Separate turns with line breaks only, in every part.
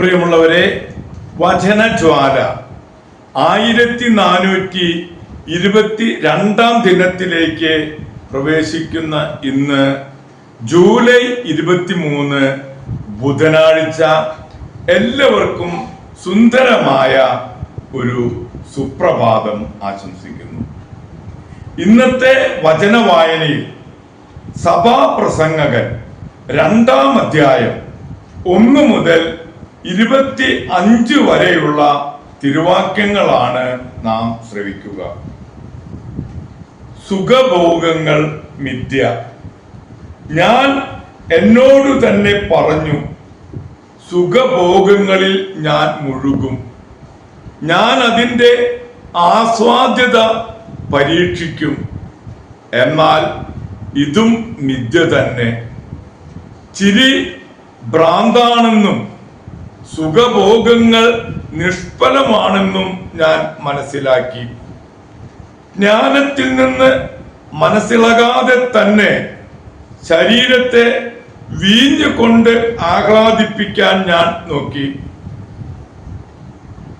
പ്രിയമുള്ളവരെ വചനജ്വാല ആയിരത്തി നാനൂറ്റി ഇരുപത്തി രണ്ടാം ദിനത്തിലേക്ക് പ്രവേശിക്കുന്ന ഇന്ന് ജൂലൈ ഇരുപത്തി മൂന്ന് ബുധനാഴ്ച എല്ലാവർക്കും സുന്ദരമായ ഒരു സുപ്രഭാതം ആശംസിക്കുന്നു. ഇന്നത്തെ വചന വായനയിൽ സഭാപ്രസംഗകൻ രണ്ടാം അധ്യായം ഒന്ന് മുതൽ ഇരുപത്തി അഞ്ച് വരെയുള്ള തിരുവാക്യങ്ങളാണ് നാം ശ്രവിക്കുക. സുഖഭോഗങ്ങൾ മിഥ്യ. ഞാൻ എന്നോട് തന്നെ പറഞ്ഞു സുഖഭോഗങ്ങളിൽ ഞാൻ മുഴുകും. ഞാൻ അതിന്റെ ആസ്വാദ്യത പരീക്ഷിക്കും. എന്നാൽ ഇതും മിഥ്യ തന്നെ. ചിരി ഭ്രാന്താണെന്നും സുഖഭോഗങ്ങൾ നിഷ്ഫലമാണെന്നും ഞാൻ മനസ്സിലാക്കി. ജ്ഞാനത്തിൽ നിന്ന് മനസ്സിലാകാതെ തന്നെ ശരീരത്തെ വീഞ്ഞുകൊണ്ട് ആഹ്ലാദിപ്പിക്കാൻ ഞാൻ നോക്കി.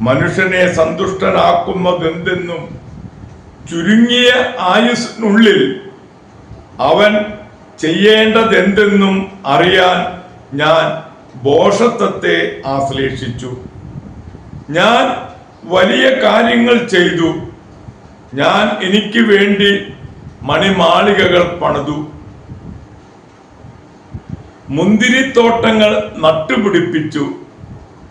മനുഷ്യനെ സന്തുഷ്ടനാക്കുന്നതെന്തെന്നും ചുരുങ്ങിയ ആയുസിനുള്ളിൽ അവൻ ചെയ്യേണ്ടതെന്തെന്നും അറിയാൻ ഞാൻ ബോഷത്വത്തെ ആശ്ലേഷിച്ചു. ഞാൻ വലിയ കാര്യങ്ങൾ ചെയ്തു. ഞാൻ എനിക്ക് വേണ്ടി മണിമാളികകൾ പണിതു. മുന്തിരിത്തോട്ടങ്ങൾ നട്ടുപിടിപ്പിച്ചു.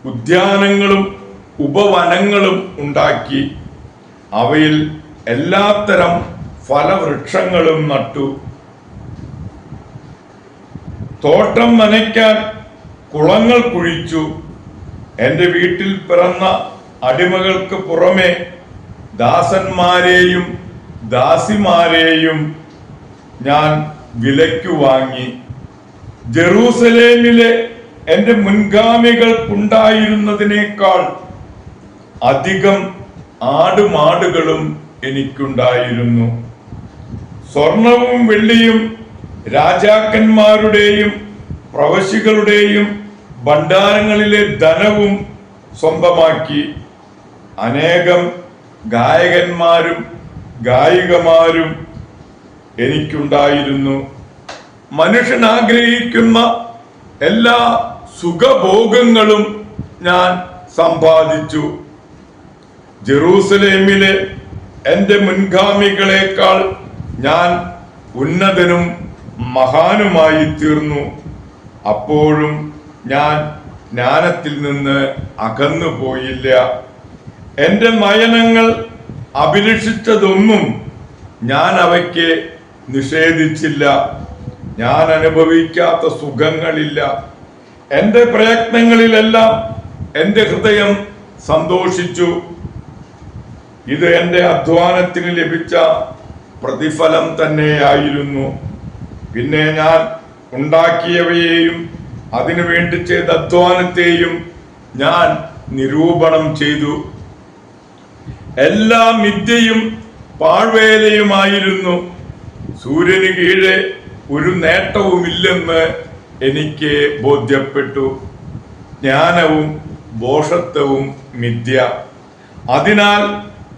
ഉദ്യാനങ്ങളും ഉപവനങ്ങളും ഉണ്ടാക്കി. അവയിൽ എല്ലാത്തരം ഫലവൃക്ഷങ്ങളും നട്ടു. തോട്ടം നനയ്ക്കാൻ കുളങ്ങൾ കുഴിച്ചു. എന്റെ വീട്ടിൽ പിറന്ന അടിമകൾക്ക് പുറമെ ദാസന്മാരെയും ദാസിമാരെയും ഞാൻ വിലയ്ക്കു വാങ്ങി. ജെറൂസലേമിലെ എന്റെ മുൻഗാമികൾക്കുണ്ടായിരുന്നതിനേക്കാൾ അധികം ആടുമാടുകളും എനിക്കുണ്ടായിരുന്നു. സ്വർണവും വെള്ളിയും രാജാക്കന്മാരുടെയും പ്രവശികളുടെയും ഭണ്ഡാരങ്ങളിലെ ധനവും സ്വന്തമാക്കി അനേകം ഗായകന്മാരും ഗായികമാരും എനിക്കുണ്ടായിരുന്നു. മനുഷ്യൻ ആഗ്രഹിക്കുന്ന എല്ലാ സുഖഭോഗങ്ങളും ഞാൻ സമ്പാദിച്ചു. ജെറൂസലേമിലെ എന്റെ മുൻഗാമികളെക്കാൾ ഞാൻ ഉന്നതനും മഹാനുമായി തീർന്നു അപ്പോഴും ഞാൻ ജ്ഞാനത്തിൽ നിന്ന് അകന്നു പോയില്ല. എന്റെ നയനങ്ങൾ അഭിലഷിച്ചതൊന്നും ഞാൻ അവയ്ക്ക് നിഷേധിച്ചില്ല. ഞാൻ അനുഭവിക്കാത്ത സുഖങ്ങളില്ല. എന്റെ പ്രയത്നങ്ങളിലെല്ലാം എന്റെ ഹൃദയം സന്തോഷിച്ചു. ഇത് എന്റെ അധ്വാനത്തിന് ലഭിച്ച പ്രതിഫലം തന്നെയായിരുന്നു. പിന്നെ ഞാൻ ഉണ്ടാക്കിയവയെയും അതിനു വേണ്ടി ചെയ്ത അധ്വാനത്തെയും ഞാൻ നിരൂപണം ചെയ്തു. എല്ലാ മിഥ്യയും പാഴ്വേലയുമായിരുന്നു. സൂര്യന് കീഴെ ഒരു നേട്ടവുമില്ലെന്ന് എനിക്ക് ബോധ്യപ്പെട്ടു. ജ്ഞാനവും ബോഷത്വവും മിഥ്യ. അതിനാൽ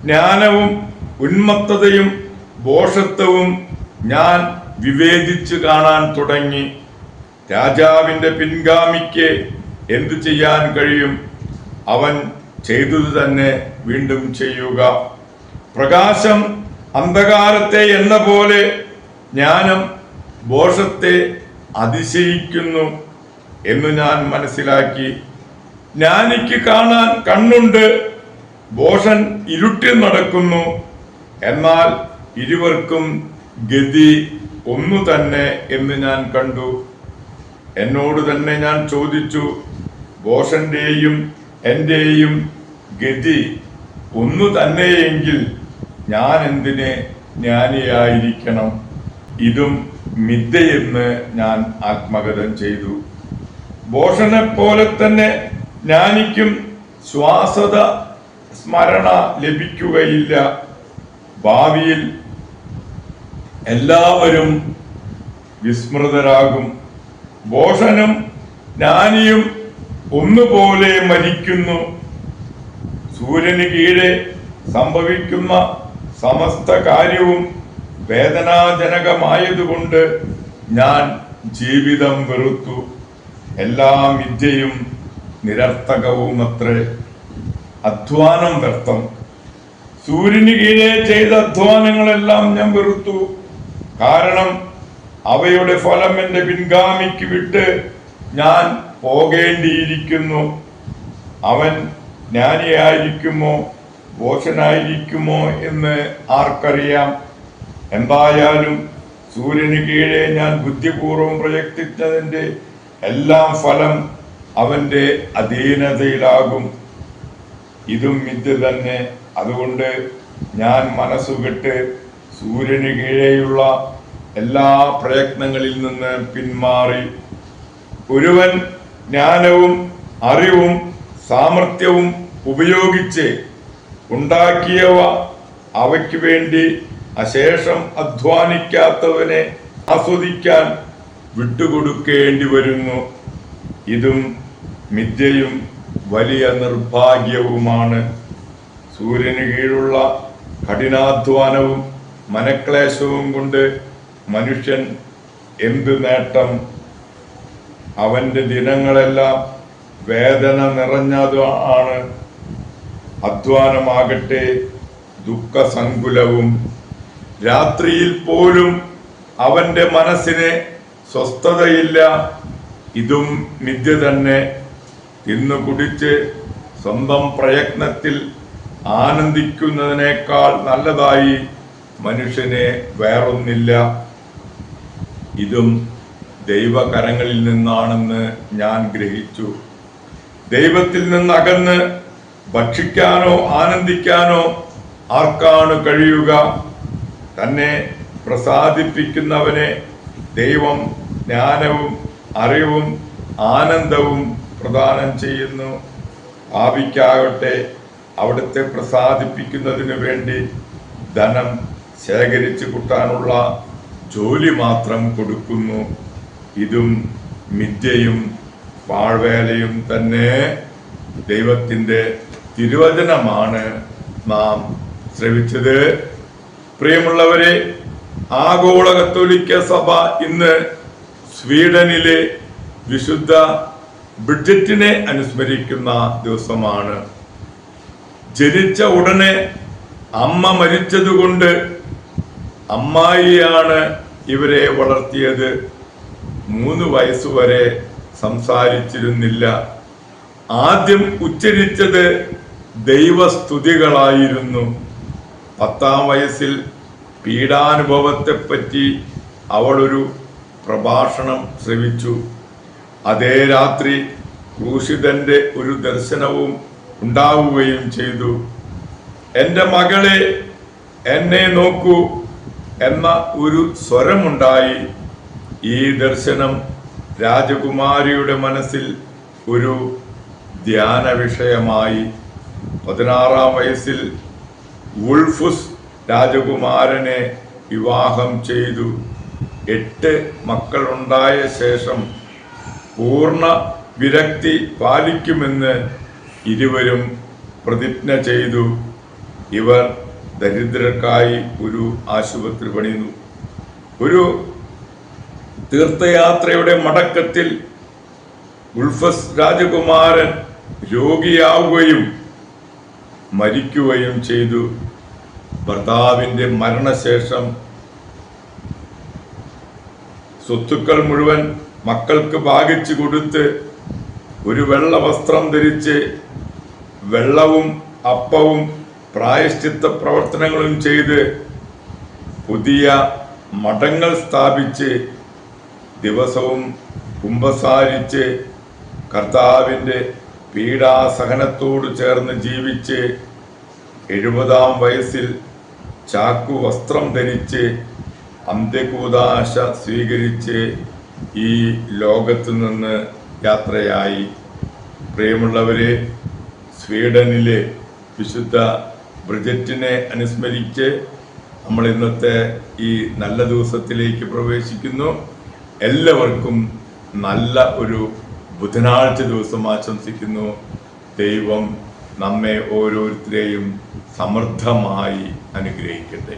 ജ്ഞാനവും ഉന്മത്തതയും ബോഷത്വവും ഞാൻ വിവേചിച്ചു കാണാൻ തുടങ്ങി. രാജാവിന്റെ പിൻഗാമിക്ക് എന്തു ചെയ്യാൻ കഴിയും? അവൻ ചെയ്തത് തന്നെ വീണ്ടും ചെയ്യുക. പ്രകാശം അന്ധകാരത്തെ എന്ന പോലെ ജ്ഞാനം ദോഷത്തെ അതിശയിക്കുന്നു എന്ന് ഞാൻ മനസ്സിലാക്കി. ജ്ഞാനിക്ക് കാണാൻ കണ്ണുണ്ട് ബോഷൻ ഇരുട്ടിൽ നടക്കുന്നു. എന്നാൽ ഇരുവർക്കും ഗതി ഒന്നു തന്നെ എന്ന് ഞാൻ കണ്ടു. എന്നോട് തന്നെ ഞാൻ ചോദിച്ചു ബോഷന്റെയും എന്റെയും ഗതി ഒന്നു തന്നെയെങ്കിൽ ഞാൻ എന്തിനെ ജ്ഞാനിയായിരിക്കണം? ഇതും മിഥ്യയെന്ന് ഞാൻ ആത്മഗതം ചെയ്തു. ഭോഷനെ പോലെ തന്നെ ജ്ഞാനിക്കും ശ്വാസത സ്മരണ ലഭിക്കുകയില്ല. ഭാവിയിൽ എല്ലാവരും വിസ്മൃതരാകും. ബോഷനും ജ്ഞാനിയും ഒന്നുപോലെ മരിക്കുന്നു. സൂര്യന് കീഴെ സംഭവിക്കുന്ന സമസ്ത കാര്യവും വേദനാജനകമായതുകൊണ്ട് ഞാൻ ജീവിതം വെറുത്തു. എല്ലാ വിദ്യയും നിരർത്ഥകവുമത്രേ. അധ്വാനം വ്യർത്ഥം. സൂര്യന് കീഴെ ചെയ്ത അധ്വാനങ്ങളെല്ലാം ഞാൻ വെറുത്തു. കാരണം അവയുടെ ഫലം എന്റെ പിൻഗാമിക്ക് വിട്ട് ഞാൻ പോകേണ്ടിയിരിക്കുന്നു. അവൻ ജ്ഞാനിയായിരിക്കുമോ? ബോഷനായിരിക്കുമോ എന്ന് ആർക്കറിയാം? എന്തായാലും സൂര്യന് കീഴേ ഞാൻ ബുദ്ധിപൂർവം പ്രയത്നിച്ചതിന്റെ എല്ലാം ഫലം അവന്റെ അധീനതയിലാകും. ഇതും ഇത് തന്നെ. അതുകൊണ്ട് ഞാൻ മനസ്സുകെട്ട് സൂര്യന് കീഴെയുള്ള എല്ലാ പ്രയത്നങ്ങളിൽ നിന്ന് പിന്മാറി ഒരുവൻ ജ്ഞാനവും അറിവും സാമർഥ്യവും ഉപയോഗിച്ച് ഉണ്ടാക്കിയവ അവയ്ക്ക് വേണ്ടി അശേഷം അധ്വാനിക്കാത്തവനെ ആസ്വദിക്കാൻ വിട്ടുകൊടുക്കേണ്ടി വരുന്നു. ഇതും മിഥ്യയും വലിയ നിർഭാഗ്യവുമാണ്. സൂര്യന് കീഴുള്ള കഠിനാധ്വാനവും മനക്ലേശവും കൊണ്ട് മനുഷ്യൻ എന്ത് നേട്ടം? അവന്റെ ദിനങ്ങളെല്ലാം വേദന നിറഞ്ഞതാണ് അധ്വാനമാകട്ടെ ദുഃഖസങ്കുലവും. രാത്രിയിൽ പോലും അവന്റെ മനസ്സിന് സ്വസ്ഥതയില്ല. ഇതും മിഥ്യ തന്നെ. തിന്നു കുടിച്ച് സ്വന്തം പ്രയത്നത്തിൽ ആനന്ദിക്കുന്നതിനേക്കാൾ നല്ലതായി മനുഷ്യനെ വേറൊന്നില്ല. ഇതും ദൈവകരങ്ങളിൽ നിന്നാണെന്ന് ഞാൻ ഗ്രഹിച്ചു. ദൈവത്തിൽ നിന്ന് അകന്ന് ഭക്ഷിക്കാനോ ആനന്ദിക്കാനോ ആർക്കാണ് കഴിയുക? തന്നെ പ്രസാദിപ്പിക്കുന്നവനെ ദൈവം ജ്ഞാനവും അറിവും ആനന്ദവും പ്രദാനം ചെയ്യുന്നു. ഭാവിക്കാകട്ടെ അവിടുത്തെ പ്രസാദിപ്പിക്കുന്നതിന് വേണ്ടി ധനം ശേഖരിച്ചു കൂട്ടാനുള്ള ജോലി മാത്രം കൊടുക്കുന്നു. ഇതും മിഥ്യയും പാഴ്വേലയും തന്നെ ദൈവത്തിന്റെ തിരുവചനമാണ് നാം ശ്രവിച്ചത്. പ്രിയമുള്ളവരെ ആഗോള കത്തോലിക്ക സഭ ഇന്ന് സ്വീഡനിലെ വിശുദ്ധ ബ്രിഡ്ജറ്റിനെ അനുസ്മരിക്കുന്ന ദിവസമാണ്. ജനിച്ച ഉടനെ അമ്മ മരിച്ചതുകൊണ്ട് അമ്മായിയാണ് ഇവരെ വളർത്തിയത് മൂന്ന് വയസ്സുവരെ സംസാരിച്ചിരുന്നില്ല. ആദ്യം ഉച്ചരിച്ചത് ദൈവസ്തുതികളായിരുന്നു. പത്താം വയസ്സിൽ പീഡാനുഭവത്തെപ്പറ്റി അവളൊരു പ്രഭാഷണം ശ്രവിച്ചു. അതേ രാത്രി ക്രൂശിതന്റെ ഒരു ദർശനവും ഉണ്ടാവുകയും ചെയ്തു. എന്റെ മകളെ എന്നെ നോക്കൂ. എന്ന ഒരു സ്വരമുണ്ടായി ഈ ദർശനം രാജകുമാരിയുടെ മനസ്സിൽ ഒരു ധ്യാന വിഷയമായി പതിനാറാം വയസ്സിൽ ഉൾഫുസ് രാജകുമാരനെ വിവാഹം ചെയ്തു. എട്ട് മക്കളുണ്ടായ ശേഷം പൂർണ വിരക്തി പാലിക്കുമെന്ന് ഇരുവരും പ്രതിജ്ഞ ചെയ്തു. ഇവർ ദരിദ്രർക്കായി ഒരു ആശുപത്രി പണിയുന്നു. ഒരു തീർത്ഥയാത്രയുടെ മടക്കത്തിൽ ഉൾഫസ് രാജകുമാരൻ രോഗിയാവുകയും മരിക്കുകയും ചെയ്തു. ഭർത്താവിന്റെ മരണശേഷം സ്വത്തുക്കൾ മുഴുവൻ മക്കൾക്ക് ഭാഗിച്ചു കൊടുത്ത് ഒരു വെള്ള വസ്ത്രം ധരിച്ച് വെള്ളവും അപ്പവും പ്രായശ്ചിത്ത പ്രവർത്തനങ്ങളും ചെയ്ത് പുതിയ മഠങ്ങൾ സ്ഥാപിച്ച് ദിവസവും കുമ്പസാരിച്ച് കർത്താവിന്റെ പീഡാസഹനത്തോട് ചേർന്ന് ജീവിച്ച് എഴുപതാം വയസ്സിൽ ചാക്കു വസ്ത്രം ധരിച്ച് അന്ത്യകൂതാശ സ്വീകരിച്ച് ഈ ലോകത്ത് നിന്ന് യാത്രയായി. പ്രിയമുള്ളവരെ സ്വീഡനിലെ വിശുദ്ധ ബ്രിജറ്റിനെ അനുസ്മരിച്ച് നമ്മൾ ഇന്നത്തെ ഈ നല്ല ദിവസത്തിലേക്ക് പ്രവേശിക്കുന്നു. എല്ലാവർക്കും നല്ല ഒരു ബുധനാഴ്ച ദിവസം ആശംസിക്കുന്നു. ദൈവം നമ്മെ ഓരോരുത്തരെയും സമൃദ്ധമായി അനുഗ്രഹിക്കട്ടെ.